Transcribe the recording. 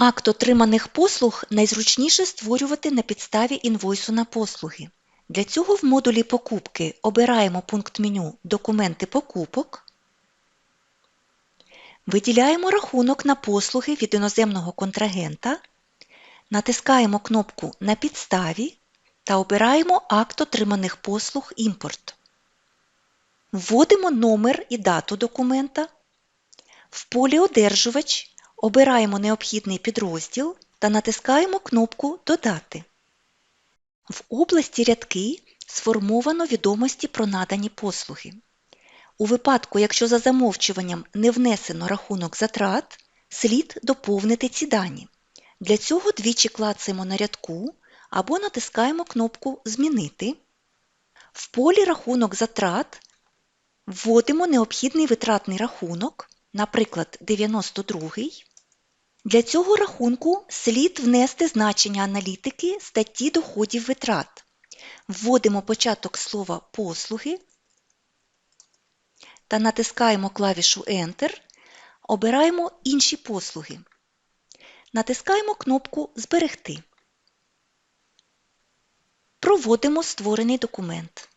Акт отриманих послуг найзручніше створювати на підставі інвойсу на послуги. Для цього в модулі покупки обираємо пункт меню Документи покупок, виділяємо рахунок на послуги від іноземного контрагента, натискаємо кнопку На підставі та обираємо Акт отриманих послуг Імпорт. Вводимо номер і дату документа. В полі Одержувач обираємо необхідний підрозділ та натискаємо кнопку Додати. В області Рядки сформовано відомості про надані послуги. У випадку, якщо за замовчуванням не внесено рахунок затрат, слід доповнити ці дані. Для цього двічі клацаємо на рядку або натискаємо кнопку Змінити. В полі Рахунок затрат вводимо необхідний витратний рахунок, наприклад, 92. Для цього рахунку слід внести значення аналітики статті доходів витрат. Вводимо початок слова послуги та натискаємо клавішу Enter, обираємо інші послуги. Натискаємо кнопку Зберегти. Проводимо створений документ.